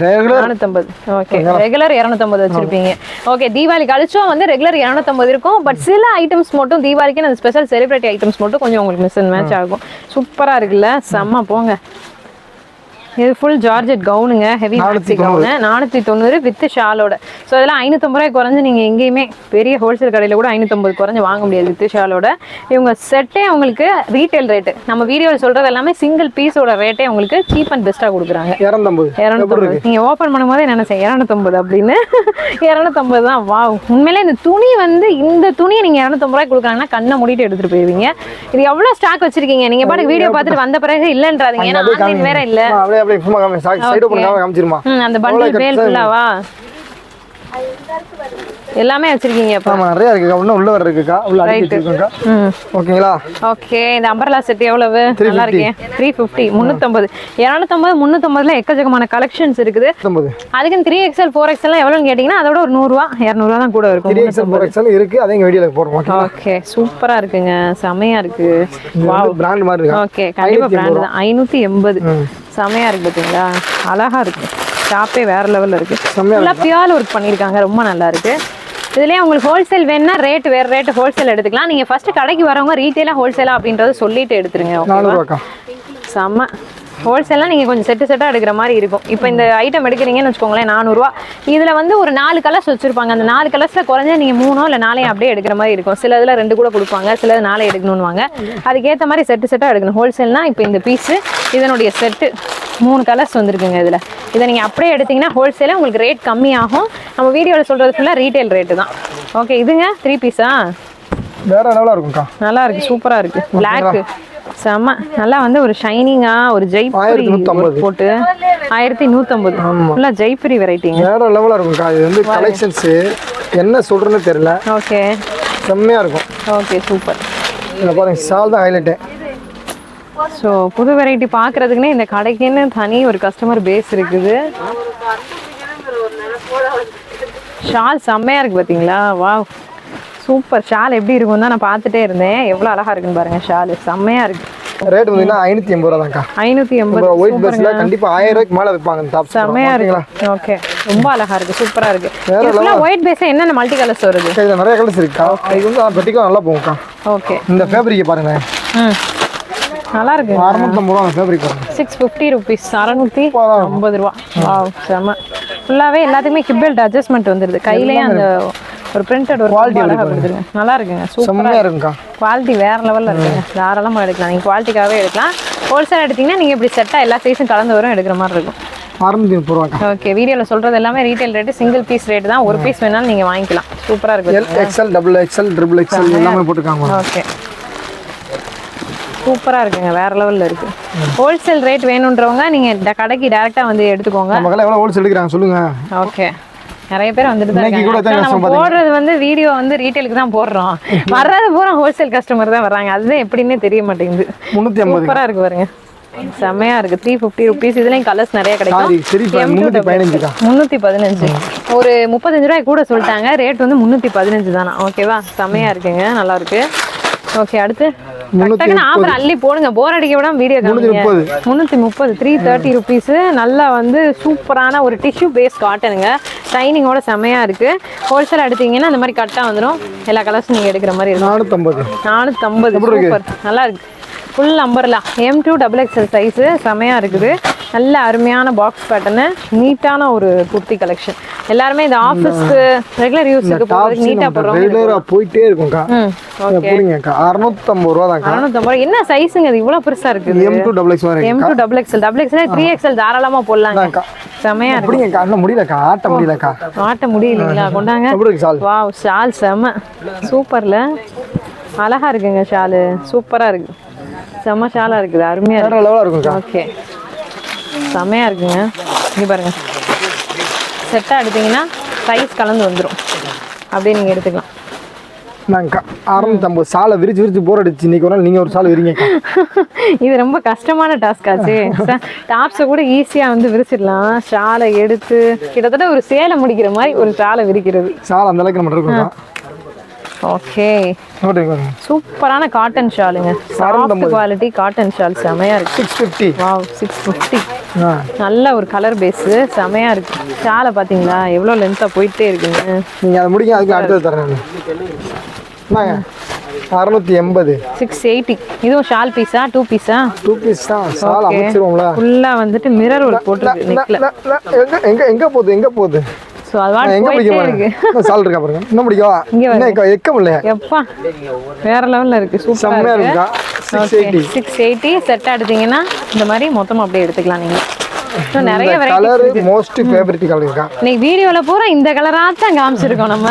ரெகுலர் இரநூத்தம்பது ஓகே ரெகுலர் இரநூத்தம்பது வச்சிருப்பீங்க. ஓகே தீபாவளி கழிச்சும் வந்து ரெகுலர் இரநூத்தம்பது இருக்கும். பட் சில ஐட்டம்ஸ் மட்டும் தீபாவளிக்கு அந்த ஸ்பெஷல் செலிபிரிட்டி ஐட்டம்ஸ் மட்டும் கொஞ்சம் உங்களுக்கு மிஸ் மேட்ச் ஆகும். சூப்பரா இருக்குல்ல? செம்ம போங்க. இது ஃபுல் ஜார்ஜெட் கவுனுங்க ஹெவி மேக்ஸி கவுனு நானூற்றி தொண்ணூறு. வித் ஷாலோட ஸோ இதெல்லாம் ஐநூற்றம்பது ரூபாய் குறைஞ்சு நீங்கள் எங்கேயுமே பெரிய ஹோல்சேல் கடையில் கூட ஐநூற்றம்பது குறைஞ்சு வாங்க முடியாது வித் ஷாலோட இவங்க செட்டே உங்களுக்கு ரீட்டைல் ரேட்டு நம்ம வீடியோவில் சொல்கிறது எல்லாமே சிங்கிள் பீஸோட ரேட்டே உங்களுக்கு சீப் அண்ட் பெஸ்ட்டாக கொடுக்குறாங்க. இரநூத்தம்பது. இரநூத்தம்பது. நீங்க ஓபன் பண்ணும்போதே நினைச்சேன் இரநூத்தம்பது அப்படின்னு. இரநூத்தம்பது தான் வா உண்மையிலே இந்த துணி வந்து இந்த துணியை நீங்க இரநூத்தம்பது ரூபாய் கொடுக்குறாங்கன்னா கண்ணை மூடிட்டு எடுத்துட்டு போயிருவீங்க. இது எவ்வளவு ஸ்டாக் வச்சிருக்கீங்க? நீங்க பாட்டுக்கு வீடியோ பார்த்துட்டு வந்த பிறகு இல்லன்றாதீங்க. ஏன்னா ஆன்லைன் வேற இல்ல. அப்படியே சும்மா காமி சைடு ஓபன் காமி காமிச்சிருமா. அந்த பண்டில் பேல் ஃபுல்லாவா எல்லாமே வச்சிருக்கீங்க அப்ப ஆமா நிறைய இருக்கு இன்னும் உள்ள வர இருக்குக்கா. உள்ள அடிக்கி இருக்குக்கா ஓகேங்களா? ஓகே இந்த அம்பர்லா செட் எவ்வளவு? நல்லா இருக்கு. 350 350 250 350 ல எக்கச்சக்கமான கலெக்ஷன்ஸ் இருக்குது. 50 அதுக்கு 3XL 4XL எல்லாம் எவ்வளவுன்னு கேட்டிங்கனா அதோட ஒரு 100 ரூபாய் 200 ரூபாய் தான் கூட இருக்கும். 3XL 4XL இருக்கு. அதே வீடியோல போடுறோம். ஓகே சூப்பரா இருக்குங்க. செமையா இருக்கு. வாவ் பிராண்ட் மாதிரி இருக்கு? ஓகே கண்டிப்பா பிராண்ட் தான். 580 செமையாக இருக்குது பார்த்தீங்களா அழகாக இருக்குது ஷாப்பே வேறு லெவலில் இருக்குது நல்லா பியால் ஒர்க் பண்ணியிருக்காங்க ரொம்ப நல்லா இருக்குது இதுலேயே உங்களுக்கு ஹோல்சேல் வேணும்னா ரேட் வேறு ரேட் ஹோல்சேல் எடுத்துக்கலாம். நீங்கள் ஃபஸ்ட்டு கடைக்கு வரவங்க ரீட்டெயிலாக ஹோல்சேலாக அப்படின்றத சொல்லிட்டு எடுத்துருங்க செம்ம. ஹோல்சேல்லாம் நீங்கள் கொஞ்சம் செட்டு செட்டாக எடுக்கிற மாதிரி இருக்கும். இப்போ இந்த ஐட்டம் எடுக்கிறீங்கன்னு வச்சுக்கோங்களேன் நானூறுரூவா இதில் வந்து ஒரு நாலு கலர்ஸ் வச்சுருப்பாங்க. அந்த நாலு கலர்ஸில் குறைஞ்சா நீங்கள் மூணோ இல்லை நாளையும் அப்படியே எடுக்கிற மாதிரி இருக்கும். சில இதில் ரெண்டு கூட கொடுப்பாங்க சில நாளை எடுக்கணும்னுவாங்க. அதுக்கேற்ற மாதிரி செட்டு செட்டாக எடுக்கணும். ஹோல்சேல்னா இப்போ இந்த பீஸு இதனுடைய செட்டு மூணு கலர்ஸ் வந்திருக்குங்க இதில். இதை நீங்கள் அப்படியே எடுத்தீங்கன்னா ஹோல்சேலாக உங்களுக்கு ரேட் கம்மியாகும். நம்ம வீடியோவில் சொல்கிறது ஃபுல்லாக ரீட்டைல் ரேட்டு தான். ஓகே இதுங்க த்ரீ பீஸா வேற லெவலாக இருக்கும்க்கா. நல்லா இருக்கு சூப்பரா இருக்கு. பிளாக் செம்ம நல்லா வந்து ஒரு ஷைனிங்கா ஒரு ஜெய்புரி போட்டு ஆயிரத்தி நூத்தம்பது. ஃபுல்லா ஜெய்புரி வெரைட்டிங்க வேற லெவலாக இருக்கும்க்கா இது வந்து கலெக்ஷன்ஸு என்ன சொல்கிறேன்னு தெரியல. ஓகே. செம்மையாக இருக்கும். Okay super. இதில் பாருங்க ஷால் தான் ஹைலைட்டு ஸோ புது வெரைட்டி பார்க்கறதுக்குன்னே இந்த கடைக்குன்னு தனி ஒரு கஸ்டமர் பேஸ் இருக்குது. ஷால் செம்மையா இருக்கு பாத்தீங்களா? வா சூப்பர். ஷால் எப்படி இருக்கும் தான் நான் பார்த்துட்டே இருந்தேன். எவ்வளோ அழகா இருக்குன்னு பாருங்க ஷால். செம்மையா இருக்கு. ரேட் பார்த்தீங்கன்னா ஐநூற்றி எண்பது ரூபா தான்க்கா. ஐநூத்தி எண்பது ஒயிட் பஸ்ஸில் கண்டிப்பாக ஆயிரம் ரூபாய்க்கு மேலே டாப்ஸ் செம்மையா இருக்கு. ஓகே. ரொம்ப அழகா இருக்கு. சூப்பரா இருக்கு. வேற ஒயிட் பேஸ் என்னென்ன மல்டி கலர்ஸ் வருது? இதில் நிறைய கலர்ஸ் இருக்குக்கா இது வந்து பெட்டிக்கும் நல்லா போகும்க்கா. ஓகே இந்த ஃபேப்ரிக்கை பாருங்க. நல்லா இருக்கு. அறுநூத்தம்பது ரூபா ஃபேப்ரிக் சிக்ஸ் ஃபிஃப்டி ருபீஸ் சூப்பரா ஐம்பது ரூபா. செம்ம ஃபுல்லாவே எல்லாத்துக்குமே ஹிப் பெல்ட் அட்ஜஸ்ட்மெண்ட் வந்துருது. கையிலேயே அந்த ஒரு பிரிண்டட் ஒரு எப்படி கொடுத்துருங்க நல்லா இருக்குங்க சூப்பரா செம்மையாக இருக்கும்க்கா. குவாலிட்டி வேற லெவல்ல இருக்குங்க. தாராளமா எடுக்கலாம். நீங்க குவாலிட்டிக்காகவே எடுக்கலாம். ஹோல்சேல் எடுத்தீங்கன்னா நீங்க இப்படி செட்டா எல்லா சைஸும் கலந்து வரும் எடுக்கிற மாதிரி இருக்கும். அறுநூத்தி முப்பது ரூபாக்கா. ஓகே வீடியோல சொல்றது எல்லாமே retail rate single piece rate தான். ஒரு பீஸ் வேணாலும் நீங்க வாங்கிக்கலாம். சூப்பரா இருக்கு L XL double XL triple XL எல்லாமே போட்டுருக்காங்க ஓகே சூப்பரா இருக்குங்க வேற லெவல்ல இருக்கு. ஹோல்சேல் ரேட் வேணுன்றவங்க நீங்க இந்த கடைக்கு டைரக்டா வந்து எடுத்துக்கோங்க. எவ்வளோ ஹோல்சேல் எடுக்கிறாங்க சொல்லுங்க. ஓகே நிறைய பேர் வந்துட்டு தான் நம்ம போடுறது வந்து வீடியோ வந்து ரீட்டைலுக்கு தான் போடுறோம். வர்றது பூரா ஹோல்சேல் கஸ்டமர் தான் வர்றாங்க. அதுதான் எப்படின்னே தெரிய மாட்டேங்குது. முந்நூற்றி ஐம்பது சூப்பரா இருக்கு பாருங்க. செம்மையா இருக்கு. த்ரீ ஃபிஃப்டி ருபீஸ் இதுலயும் கலர்ஸ் நிறைய கிடைக்கும். முந்நூற்றி பதினஞ்சு. ஒரு முப்பத்தஞ்சு ரூபாய் கூட சொல்லிட்டாங்க. ரேட் வந்து முந்நூற்றி பதினஞ்சு தானா? ஓகேவா செம்மையா இருக்குங்க. நல்லா இருக்கு. ஓகே அடுத்து? ஆஃபர் அள்ளி போடுங்க. போர் அடிக்க விடாம வீடியோ. முந்நூற்றி முப்பது. த்ரீ தேர்ட்டி ருபீஸ் நல்லா வந்து சூப்பரான ஒரு டிஷ்யூ பேஸ் காட்டனுங்க ஷைனிங்கோட செம்மையா இருக்கு. ஹோல்சேல் எடுத்தீங்கன்னா இந்த மாதிரி கட்டாக வந்துடும் எல்லா கலர்ஸும் நீங்கள் எடுக்கிற மாதிரி இருக்கும். நானூற்றம்பது நானூற்றம்பது சூப்பர் நல்லா இருக்கு. ஃபுல் நம்பர்ல M two double XL size செமையாக இருக்குது. நல்ல அருமையான பாக்ஸ் பேட்டர்னு நீட்டான ஒரு குர்த்தி கலெக்ஷன் எல்லாருமே இந்த ஆஃபீஸ்க்கு ரெகுலர் யூஸுக்கு போகிறதுக்கு நீட்டாக போடுறோம் ரெகுலராக போயிட்டே இருக்கும்க்கா. புரியுங்கக்கா அறுநூத்தம்பது ரூபா தான்க்கா. அறநூத்தம்பது என்ன சைஸுங்க இது இவ்வளோ பெருசாக இருக்குது. M two double X M two double XL double XL three XL தாராளமாக போடலாங்க. செமையாக இருக்கு. இன்னும் முடியலக்கா. ஆட்ட முடியலக்கா. ஆட்ட முடியலைங்களா? கொண்டாங்க. வாவ் ஷால் செம்ம சூப்பர்ல. அழகா இருக்குங்க ஷாலு. சூப்பரா இருக்கு. செம்ம ஷாலா இருக்குது அருமையா இருக்கு. ஓகே செம்மையா இருக்குங்க. இங்க பாருங்க. செட்டா எடுத்தீங்கன்னா சைஸ் கலந்து வந்துடும் அப்படியே நீங்க எடுத்துக்கலாம். நாங்கக்கா அறுநூத்தம்பது சாலை விரிச்சு விரிச்சு போர் அடிச்சு இன்னைக்கு ஒரு நாள் நீங்கள் ஒரு சாலை விரிங்கக்கா. இது ரொம்ப கஷ்டமான டாஸ்க் ஆச்சு. டாப்ஸை கூட ஈஸியாக வந்து விரிச்சிடலாம். ஷாலை எடுத்து கிட்டத்தட்ட ஒரு சேலை முடிக்கிற மாதிரி ஒரு ஷாலை விரிக்கிறது. சாலை அந்த அளவுக்கு நம்ம இருக்கும்க்கா ஓகே சூப்பரான காட்டன் ஷாலுங்க சாஃப்ட் குவாலிட்டி காட்டன் ஷால் செமையா இருக்கு. Six fifty wow six fifty நல்ல ஒரு கலர் பேஸு செமையா இருக்கு. ஷாலை பார்த்தீங்களா எவ்வளோ லென்த்தாக போயிட்டே இருக்குங்க. நீங்கள் அதை முடிங்க அதுக்கு அடுத்தது தரேன் அறுநூத்தி எண்பது. சிக்ஸ் எயிட்டி இதுவும் ஷால் பீஸா டூ பீஸா டூ பீஸ் தான். அமைச்சிருவோம்ல. ஃபுல்லாக வந்துட்டு மிரர் ல, எங்க எங்க எங்க போகுது எங்க போகுது? ஸோ அது எங்க பிடிக்க பாருங்க சால் இருக்கா பாருங்க. இன்னும் பிடிக்கவா. இன்னும் எக்க முடியல. எப்பா? வேற லெவல்ல இருக்கு. சூப்பரா இருக்கு. இருக்கா? Six eighty six eighty set எடுத்தீங்கன்னா இந்த மாதிரி மொத்தமா அப்படியே எடுத்துக்கலாம் நீங்க. நிறைய கலர் மோஸ்ட் ஃபேவரட் கலர் இருக்கா? இன்னைக்கு வீடியோல பூரா இந்த கலரா தான் காமிச்சிருக்கோம் நம்ம.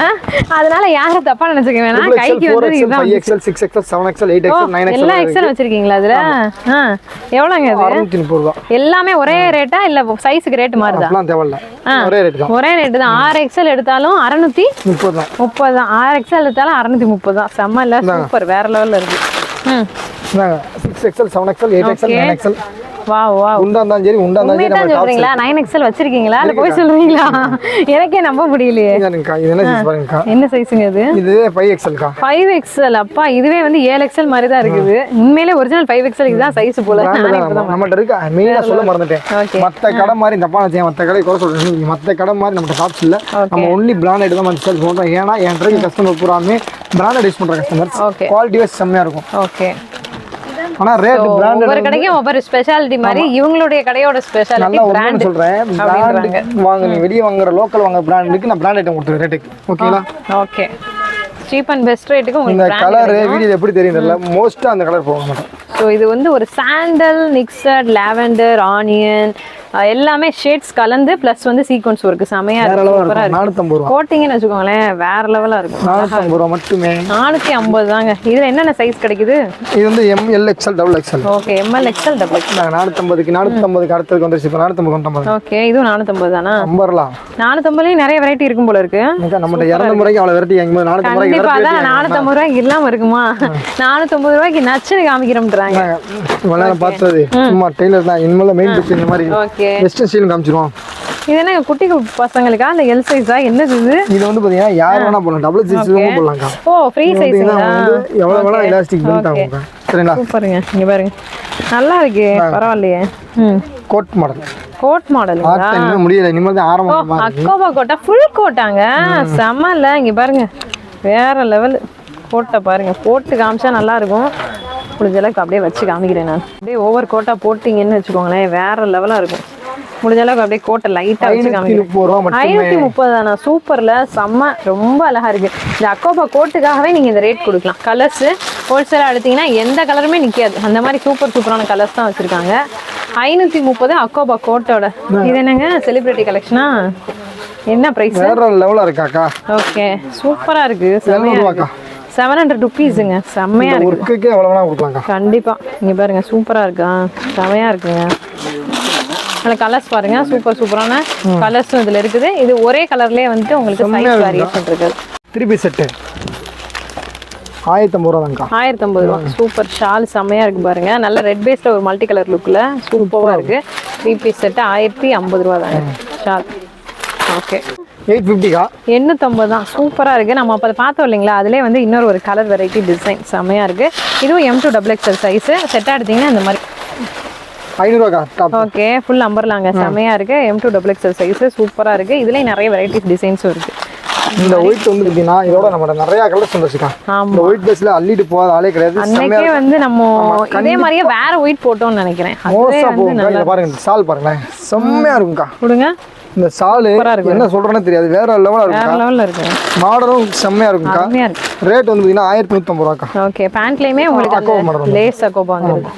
அதனால யாரும் தப்பா நினைச்சுக்க வேணாம். கைக்கு வந்து இதுதான். Five XL six XL seven XL eight ஓ, எக்ஸல் நைன் எல்லா எக்ஸல் வச்சிருக்கீங்களா அதுல ஆ எவ்வளோங்க அது அறுநூத்தி முப்பது ரூபா. எல்லாமே ஒரே ரேட்டா இல்ல சைஸுக்கு ரேட் மாறுதா? அப்படிலாம் தேவையில்ல. ஆ. ஒரே ரேட் தான். ஒரே ரேட்டு தான். ஆறு எக்ஸல் எடுத்தாலும் அறநூத்தி முப்பது தான். முப்பது தான். ஆறு எக்ஸல் எடுத்தாலும் அறநூத்தி முப்பது தான். செம்ம இல்ல? சூப்பர் வேற லெவல்ல இருக்கு. ம். Six XL seven XL eight XL Okay. Nine XL வா வா உண்டா இருந்தாலும் சரி உண்டா சரி. தான் சொல்றீங்களா? நைன் எக்ஸல் வச்சிருக்கீங்களா? இல்ல போய் சொல்றீங்களா? எனக்கே நம்ப முடியலையே. இதுக்கா இது என்ன சைஸ் பாருங்கக்கா? என்ன சைஸுங்க இது? இது எக்ஸல் அப்பா இதுவே வந்து ஏழு எக்ஸல் மாதிரி தான் இருக்குது உண்மையிலே ஒரிஜினல் ஃபைவ் எக்ஸல் இதுதான் சைஸ் போல. தான் நம்மகிட்ட இருக்கா? மெயினாக சொல்ல மறந்துட்டேன். மற்ற கடை மாதிரி தப்பா வச்சேன் மற்ற கடை குறை சொல்றேன் மற்ற கடை மாதிரி நம்மகிட்ட ஷாப்ஸ் இல்லை. நம்ம ஒன்லி பிராண்டட் தான் சேல்ஸ் பண்ணுறோம் ஏன்னா என் கஸ்டமர் பூராமே பிராண்டட் யூஸ் பண்ணுற கஸ்டமர்ஸ் Okay. குவாலிட்டி வைஸ் செம்மையாக இருக்கும். ஓகே ஆனால் ரேட் பிராண்டட் ஒவ்வொரு கடைக்கும் ஒவ்வொரு ஸ்பெஷாலிட்டி மாதிரி இவங்களுடைய கடையோட ஸ்பெஷாலிட்டி பிராண்ட் அப்படின்றாங்க. பிராண்டுக்கு வாங்க நீ வெளியே வாங்குற லோக்கல் வாங்குற பிராண்டுக்கு நான் பிராண்ட் ஐட்டம் கொடுத்துருவேன் ரேட்டுக்கு ஓகேங்களா ஓகே சீப் அண்ட் பெஸ்ட் ரேட்டுக்கு இந்த உங்களுக்கு brand கலர் வீடியோ எப்படி தெரியும் தெரியல. மோஸ்ட்டாக அந்த கலர் போக மாட்டேன். ஸோ இது வந்து ஒரு சாண்டல் மிக்சட் லாவெண்டர் ஆனியன் எல்லாமே ஷேட்ஸ் கலந்து ப்ளஸ் வந்து சீக்வன்ஸ் ஒர்க்கு செமையா இருக்கும். ரூபா. கோட்டிங்கன்னு வச்சுக்கோங்களேன் வேற லெவலா இருக்கும். நானூற்றம்பது ரூபா மட்டுமே. நானூத்தி ஐம்பது தாங்க. இதுல என்னென்ன சைஸ் கிடைக்குது? இது வந்து M L XL double XL okay M L XL double நாங்கள் நானூற்றம்பதுக்கு நானூற்றம்பதுக்கு அடுத்ததுக்கு வந்துருச்சு. இப்போ நானூற்றம்பது நூற்றம்பது ஓகே இதுவும் நானூத்தம்பது தானா? நம்பர்லாம் நானூத்தம்பதுலயும் நிறைய வெரைட்டி இருக்கும் போல இருக்கு. நம்மகிட்ட இரநூறு முறைக்கு அவ்வளோ வெரைட்டி வாங்கும்போது அதான் நானூத்தம்பது ரூபாய்க்கு இல்லாம இருக்குமா? நானூத்தம்பது ரூபாய்க்கு நச்சுன்னு காமிக்கிறோம்ன்றாங்க. பார்த்தது. சும்மா டெய்லர் தான். இனிமேல் மெயின் இந்த மாதிரி. ஓகே வெஸ்டர்ன் ஸ்டைலும் காமிச்சிருவோம். இது என்ன குட்டி பசங்களுக்கா? அந்த எல் சைஸா என்னது இது? இது வந்து பார்த்தீங்கன்னா யார் வேணா போடலாம். டபுள் சைஸ் போடலாம்க்கா. ஓ ஃப்ரீ இது சைஸுங்களா வந்து எவ்வளோ வேணா எலாஸ்டிக் பெல்ட் ஆகும்க்கா. சரிங்களா? சூப்பருங்க. இங்க பாருங்க. நல்லா இருக்கு. பரவாயில்லையே. கோட் மாடல் கோட் இன்னும் முடியல. இனிமேல் தான் ஆரம்பமா அக்கோபா கோட்டா ஃபுல் கோட்டாங்க செம்ம இங்க பாருங்க. வேற லெவல் கோட்டை பாருங்க. போட்டு காமிச்சா நல்லா இருக்கும். முடிஞ்ச அளவுக்கு அப்படியே வச்சு காமிக்கிறேன் நான். அப்படியே ஓவர் கோட்டா போட்டிங்கன்னு வச்சுக்கோங்களேன். வேற லெவலா இருக்கும். முடிஞ்ச அளவுக்கு அப்படியே கோட்டை லைட்டா வச்சு ஐநூற்றி காமிக்கிறேன் முப்பது ரூபா மட்டும். ஐநூத்தி முப்பது தானா? சூப்பர்ல. செம்ம ரொம்ப அழகா இருக்கு. இந்த அக்கோபா கோட்டுக்காகவே நீங்க இந்த ரேட் கொடுக்கலாம். கலர்ஸ் ஹோல்சேலா எடுத்தீங்கன்னா எந்த கலருமே நிக்காது. அந்த மாதிரி சூப்பர் சூப்பரான கலர்ஸ் தான் வச்சிருக்காங்க. ஐநூத்தி முப்பது அக்கோபா கோட்டோட. இது என்னங்க? செலிபிரிட்டி கலெக்ஷனா என்ன பிரைஸ் வேற லெவலாக இருக்காக்கா ஓகே சூப்பரா இருக்கு. செவன் ஹண்ட்ரட் ருபீஸுங்க செம்மையா இருக்கு. கண்டிப்பா. இங்க பாருங்க. சூப்பரா இருக்கா? செமையா இருக்குங்க. அதில் கலர்ஸ் பாருங்க. சூப்பர் சூப்பரான கலர்ஸும் இதுல இருக்குது. இது ஒரே கலர்லயே வந்துட்டு உங்களுக்கு சைஸ் வேரியேஷன் இருக்குது திருப்பி செட்டு ஆயிரத்தி ஐம்பது ரூபா தான்க்கா ஆயிரத்தி ஐம்பது ரூபா சூப்பர் ஷால் செம்மையா இருக்கு பாருங்க. நல்ல ரெட் பேஸ்ல ஒரு மல்டி கலர் லுக்ல சூப்பரா இருக்கு. த்ரீ பீஸ் செட்டு ஆயிரத்தி ஐம்பது ரூபா தாங்க. ஷால் ஓகே எயிட் ஃபிஃப்டிக்கா? எண்ணூத்தம்பது தான். சூப்பராக இருக்குது நம்ம அப்போ அதை பார்த்தோம் இல்லைங்களா? அதிலே வந்து இன்னொரு ஒரு கலர் வெரைட்டி டிசைன் செம்மையாக இருக்குது இதுவும் M to double XL size செட்டாக எடுத்தீங்கன்னா இந்த மாதிரி ஐநூறுவாக்கா? டாப். ஓகே ஃபுல் அம்பர்லாங்க செம்மையாக இருக்குது M to double XL size சூப்பராக இருக்குது இதுலேயும் நிறைய வெரைட்டிஸ் டிசைன்ஸும் இருக்குது இந்த ஒயிட் வந்து பார்த்தீங்கன்னா இதோட நம்ம நிறைய கலர்ஸ் வந்துருச்சுக்கா ஆமா. இந்த ஒயிட் பேஸ்ல அள்ளிட்டு போகாத ஆளே கிடையாது. அன்னைக்கே வந்து நம்ம இதே மாதிரியே வேற ஒயிட் போட்டோம்னு நினைக்கிறேன். போகும் இங்க பாருங்க சால் பாருங்களேன். செம்மையா இருக்கும்க்கா. கொடுங்க. இந்த சாலு என்ன சொல்றேன்னு தெரியாது. வேற லெவலா வேற இருக்கும்க்கா. லெவலில் இருக்கு. மாடலும் செம்மையா இருக்கும்க்கா. இருக்கு. ரேட் வந்து ஆயிரத்தி நூற்றம்பது ரூபாக்கா. ஓகே பேண்ட்லேயுமே உங்களுக்கு லேஸ் அக்கோபா வந்துருக்கு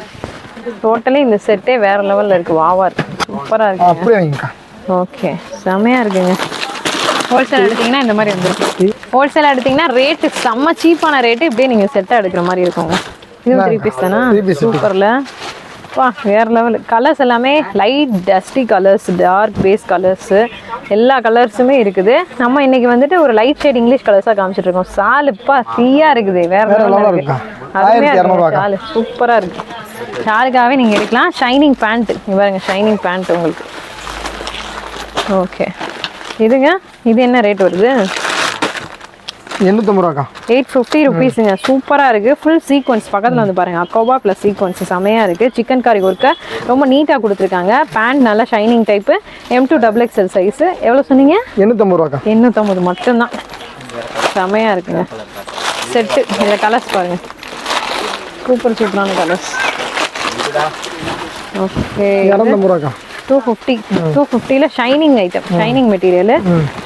டோட்டலி இந்த செட்டே வேற லெவலில் இருக்கு. வாவா இருக்கு. சூப்பராக இருக்கு அப்படியே வாங்கிக்கா. ஓகே செமையா இருக்குங்க. ஹோல்சேல் எடுத்தீங்கன்னா இந்த மாதிரி வந்துருக்கு ஹோல்சேல் எடுத்தீங்கன்னா ரேட்டு செம்ம சீப்பான ரேட்டு இப்படியே நீங்கள் செட்டாக எடுக்கிற மாதிரி இருக்குங்க. இதுவும் த்ரீ பீஸ் தானா. சூப்பரில் வா வேற லெவல் கலர்ஸ் எல்லாமே light dusty colours dark base colours எல்லா கலர்ஸுமே இருக்குது. நம்ம இன்னைக்கு வந்துட்டு ஒரு லைட் ஷேட் இங்கிலீஷ் கலர்ஸாக காமிச்சிட்டு இருக்கோம். சாலுப்பா ஃப்ரீயாக இருக்குது. வேற வேற லெவலில் ஆயிரத்தி? ஷாலு சூப்பராக இருக்கு. ஷாலுக்காகவே நீங்கள் எடுக்கலாம். ஷைனிங் பேண்ட் இங்க பாருங்க ஷைனிங் பேண்ட் உங்களுக்கு. ஓகே இதுங்க இது என்ன ரேட் வருது? எண்ணூற்றம்பது ரூபாக்கா. எயிட் ஃபிஃப்டி ருபீஸுங்க சூப்பராக இருக்குது ஃபுல் சீக்வன்ஸ் பக்கத்தில் வந்து பாருங்கள் அக்கோபா ப்ளஸ் சீக்வன்ஸ் செமையாக இருக்குது சிக்கன் காரி ஒர்க்கை ரொம்ப நீட்டாக கொடுத்துருக்காங்க. பேண்ட் நல்லா shining type M to double XL size எவ்வளோ சொன்னீங்க? எண்ணூற்றம்பது ரூபாக்கா. எண்ணூற்றம்பது மட்டும்தான். செமையாக இருக்குங்க. செட்டு இதில் கலர்ஸ் பாருங்கள் சூப்பர் சூப்பரான கலர்ஸ் ஓகே இரநூத்தம்பது ரூபாக்கா டூ ஃபிஃப்டி டூ ஃபிஃப்டியில் shining item shining material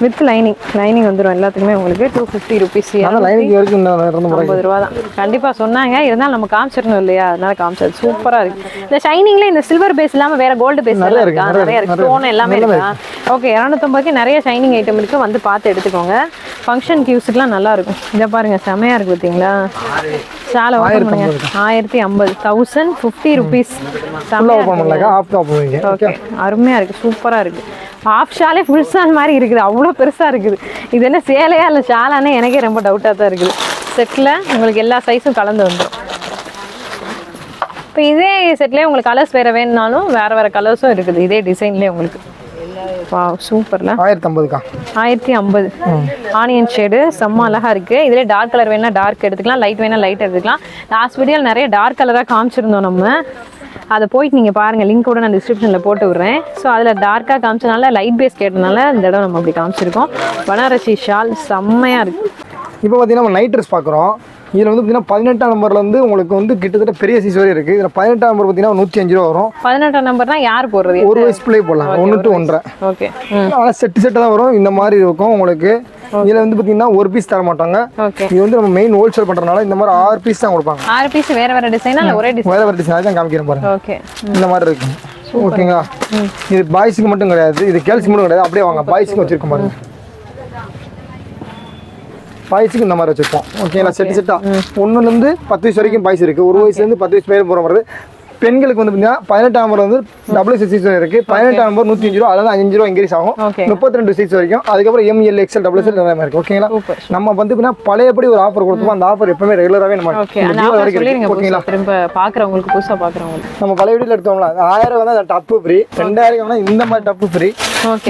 with lining lining வந்துடும் எல்லாத்துக்குமே உங்களுக்கு டூ ஃபிஃப்டி ருபீஸ் ஐம்பது ரூபா தான் கண்டிப்பாக சொன்னாங்க. இருந்தாலும் நம்ம காமிச்சிடணும் இல்லையா? அதனால காமிச்சது. சூப்பராக இருக்கு. இந்த ஷைனிங்ல இந்த சில்வர் பேஸ் இல்லாமல் வேற கோல்டு பேஸ் நிறைய இருக்கு, நிறைய இருக்கு. ஸ்டோன் எல்லாமே இருக்கா? ஓகே இரநூத்தம்பதுக்கு நிறைய ஷைனிங் ஐட்டம் இருக்கு. வந்து பார்த்து எடுத்துக்கோங்க. ஃபங்க்ஷன் கியூஸுக்குலாம் நல்லா இருக்கும். இதை பாருங்க செமையா இருக்கு பார்த்தீங்களா? சாலை ஓப்பன் பண்ணுங்க. ஆயிரத்தி ஐம்பது. தௌசண்ட் ஃபிஃப்டி ருபீஸ் ஓப்பன் பண்ணலாக்கா? ஆஃப் ஓகே அருமையா இருக்கு சூப்பரா இருக்கு. ஹாஃப் ஷாலே ஃபுல் ஷால் மாதிரி இருக்குது அவ்வளோ பெருசா இருக்குது. இது என்ன சேலையா இல்லை ஷாலானே எனக்கே ரொம்ப டவுட்டாக தான் இருக்குது. செட்டில் உங்களுக்கு எல்லா சைஸும் கலந்து வந்துடும் இப்போ இதே செட்லேயே உங்களுக்கு கலர்ஸ் வேறு வேணும்னாலும் வேறு வேறு கலர்ஸும் இருக்குது. இதே டிசைன்லேயே உங்களுக்கு. வா சூப்பரில் ஆயிரத்தி ஐம்பதுக்கா ஆயிரத்தி ஐம்பது. ஆனியன் ஷேடு செம்ம அழகா இருக்கு. இதுல டார்க் கலர் வேணா டார்க் எடுத்துக்கலாம் லைட் வேணா லைட் எடுத்துக்கலாம். லாஸ்ட் வீடியோவில் நிறைய டார்க் கலராக காமிச்சிருந்தோம் நம்ம. அதை போயிட்டு நீங்கள் பாருங்கள் லிங்க் கூட நான் டிஸ்கிரிப்ஷனில் போட்டு விட்றேன். ஸோ அதில் டார்க்காக காமிச்சனால லைட் பேஸ் கேட்டனால இந்த இடம் நம்ம அப்படி காமிச்சிருக்கோம். பனாரசி ஷால் செம்மையாக இருக்குது இப்போ பார்த்தீங்கன்னா நம்ம நைட் ட்ரெஸ் பார்க்குறோம். இதில் வந்து பார்த்தீங்கன்னா பதினெட்டாம் நம்பர்ல இருந்து உங்களுக்கு வந்து கிட்டத்தட்ட பெரிய சைஸ் வரை இருக்குது இதில் பதினெட்டாம் நம்பர் பார்த்தீங்கன்னா நூற்றி அஞ்சு ரூபா வரும். பதினெட்டாம் நம்பர்னா யார் போடுறது? ஒரு வயசு பிள்ளை போடலாம் ஒன்று டு ஒன்றரை. ஓகே. ஆனால் செட்டு செட்டு தான் வரும். இந்த மாதிரி இருக்கும் உங்களுக்கு. இதில் வந்து பார்த்தீங்கன்னா ஒரு பீஸ் தர மாட்டாங்க. இது வந்து நம்ம மெயின் ஹோல்சேல் பண்ணுறதுனால இந்த மாதிரி ஆறு பீஸ் தான் கொடுப்பாங்க. ஆறு பீஸ் வேற வேற டிசைனா இல்ல ஒரே டிசைன் வேறு வேறு டிசைன் தான் காமிக்கிறேன் பாருங்க. ஓகே. இந்த மாதிரி இருக்கு ஓகேங்களா? இது பாய்ஸுக்கு மட்டும் கிடையாது. இது கேர்ள்ஸுக்கு மட்டும் கிடையாது. அப்படியே வாங்க. பாய்ஸுக்கு வச்சிருக்கோம் பாருங்க. பாய்ஸுக்கு இந்த மாதிரி வச்சிருப்போம் ஓகேங்களா செட்டு செட்டா. ஒன்றுலேருந்து பத்து வயசு வரைக்கும் பாய்ஸ் இருக்கு. ஒரு வயசுலேருந்து பத்து வயசு பேர் போகிற வருது. பெண்களுக்கு வந்து பார்த்தீங்கன்னா பதினெட்டாம் நம்பர் வந்து டபுள் சீஸ் இருக்கு. பதினெட்டாம் நம்பர் நூற்றி அஞ்சு ரூபா அதாவது அஞ்சு ரூபா இன்க்ரீஸ் ஆகும். முப்பத்தி ரெண்டு சீஸ் வரைக்கும். அதுக்கப்புறம் எம்எல் எக்ஸ்எல் டபுள் எக்ஸ்எல் நிறைய இருக்கு. ஓகேங்களா நம்ம வந்து பார்த்தீங்கன்னா பழையபடி ஒரு ஆஃபர் கொடுத்தோம் அந்த ஆஃபர் எப்பவுமே ரெகுலராகவே நம்ம வரைக்கும். ஓகேங்களா திரும்ப பாக்குறவங்களுக்கு புதுசா பாக்குறவங்களுக்கு. நம்ம பழைய எடுத்தோம்ல ஆயிரம் வந்து அந்த டப்பு ஃப்ரீ ரெண்டாயிரம் வேணா இந்த மாதிரி டப்பு ஃப்ரீ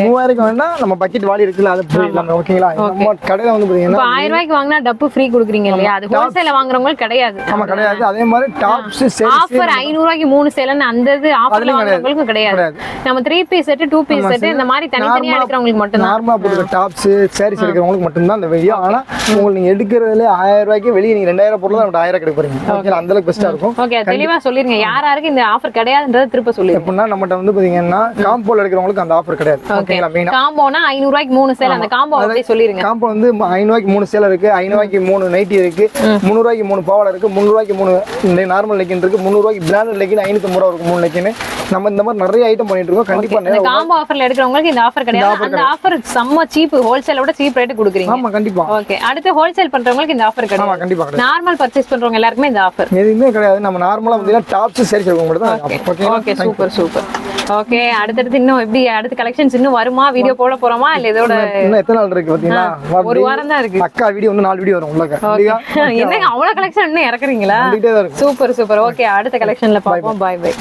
மூவாயிரம் வேணா நம்ம பக்கெட் வாலி இருக்குல்ல அது ஃப்ரீ ஓகேங்களா நம்ம கடையில வந்து இப்போ பாத்தீங்கன்னா ஆயிரம் ரூபாய்க்கு வாங்கினா டப்பு ஃப்ரீ கொடுக்குறீங்க இல்லையா? அது ஹோல்சேல வாங்குறவங்களுக்கு கிடையாது. நம்ம கிடையாது. அதே மாதிரி டாப்ஸ் ஆஃபர் ஐநூறு ரூபாய்க்கு மூணு சேலன்னு அந்த இது ஆஃபர்ல அதுலயும் வாங்குறவங்களுக்கும் கிடையாது. நம்ம three piece set two piece set இந்த மாதிரி தனித்தனியா எடுக்கிறவங்களுக்கு மட்டும்தான். நார்மலா போடுற டாப்ஸ் சாரீஸ் எடுக்கிறவங்களுக்கு மட்டும்தான் இந்த வீடியோ ஆனா உங்களுக்கு நீங்க எடுக்கிறதுல ஆயிரம் ரூபாய்க்கு வெளியே நீங்க ரெண்டாயிரம் பொருள் தான் ஆயிரம் கிடைக்க போறீங்க. அந்த அளவுக்கு பெஸ்டா இருக்கும். ஓகே தெளிவா சொல்லிருங்க. யார் யாருக்கு இந்த ஆஃபர் கிடையாதுன்றத திருப்ப சொல்லிருங்க. எப்படின்னா நம்மகிட்ட வந்து பாத்தீங்கன்னா காம்போல எடுக்கிறவங்களுக்கு அந்த ஆஃபர் கிடையாது. ஓகேங்களா மெயினா காம்போனா ஐநூறு ரூபாய்க்கு மூணு சேல். அந்த காம்போ அப்படியே சொல்லிருங்க. காம்போ வந்து ஐநூறுவாய்க்கு மூணு சேலை இருக்கு ஐநூறுவாய்க்கு மூணு நைட்டி இருக்கு முந்நூறுவாய்க்கு மூணு பாவாடை இருக்கு முந்நூறுவாய்க்கு மூணு நார்மல் லெக்கின் இருக்கு முந்நூறுவாய்க்கு பிராண்டட் லெக்கின் ஐநூத்தி ரூபா இருக்கு மூணு லெக்கின் நம்ம இந்த மாதிரி நிறைய ஐட்டம் பண்ணிட்டு இருக்கோம். கண்டிப்பா காம்போ ஆஃபர்ல எடுக்கிறவங்களுக்கு இந்த ஆஃபர் கிடையாது. அந்த ஆஃபர் செம்ம சீப் ஹோல்சேல விட சீப் ரேட் கொடுக்குறீங்க. ஆமா கண்டிப்பா. ஓகே அடுத்து ஹோல்சேல் பண்றவங்களுக்கு இந்த ஆஃபர் ஆமா கிடையாது. கண்டிப்பா நார்மல் பர்ச்சேஸ் பண்றவங்க எல்லாருக்குமே இந்த ஆஃபர் எதுவுமே கிடையாது. நம்ம நார்மலா வந்து டாப்ஸ் சரி சொல்லுவோம் மட்டும் okay okay super super okay அடுத்தடுத்து இன்னும் எப்படி அடுத்த கலெக்ஷன்ஸ் இன்னும் வருமா? வீடியோ போட போறோமா? இல்ல இதோட இன்னும் எத்தனை நாள் இருக்கு பாத்தீங்களா ஒரு வாரம் தான் இருக்கு. அக்கா வீடியோ வந்து நாலு வீடியோ வரும் உள்ள என்னங்க அவ்வளவு கலெக்ஷன் இன்னும் இறக்குறீங்களா? இருக்கும் சூப்பர் சூப்பர் ஓகே அடுத்த கலெக்ஷன்ல பார்ப்போம் பாய் பை